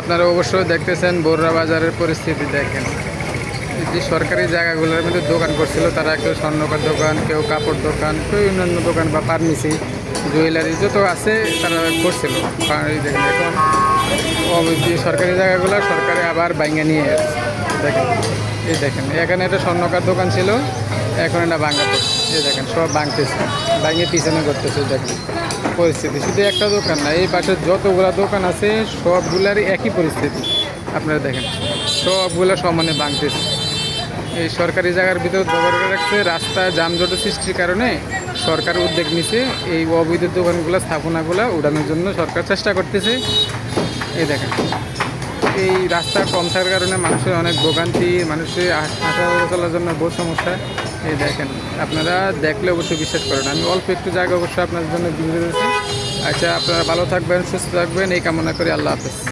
আপনারা অবশ্যই দেখতেছেন বোররা বাজারের পরিস্থিতি দেখেন। যে সরকারি জায়গাগুলোর মধ্যে দোকান করছিল, তারা কেউ স্বর্ণকার দোকান, কেউ কাপড় দোকান, কেউ অন্যান্য দোকান বা ফার্মেসি, জুয়েলারি যত আছে তারা করছিল। দেখেন এখন সরকারি জায়গাগুলো সরকারে আবার বাইঙ্গা নিয়ে এসেছে। দেখেন, এই দেখেন, এখানে একটা স্বর্ণকার দোকান ছিল, এখন এটা ভাঙাতে এই দেখেন, সব ভাঙতেছে ভাঙে পিছনে করতেছে, দেখেন। পরিস্থিতি। শুধু একটা দোকান না, এই পাশে যতগুলা দোকান আছে, সবগুলারই একই পরিস্থিতি। আপনারা দেখেন, সবগুলা সমানে ভাঙতেছে। এই সরকারি জায়গার ভিতরে দখল করে রাখছে রাস্তায় যানজটের সৃষ্টির কারণে সরকার উদ্যোগ নিছে, এই অবৈধ দোকানগুলো, স্থাপনাগুলো উড়ানোর জন্য সরকার চেষ্টা করতেছে। এই দেখেন, এই রাস্তা কম থাকার কারণে মানুষের অনেক ভোগান্তি, মানুষের হাঁটা চলার জন্য বহু সমস্যা। এই দেখেন, আপনারা দেখলে অবশ্যই বিশ্বাস করেন। আমি অল্প একটু জায়গা অবশ্যই আপনাদের জন্য দিয়ে আচ্ছা আপনারা ভালো থাকবেন, সুস্থ থাকবেন, এই কামনা করি আল্লাহ হাফেজ।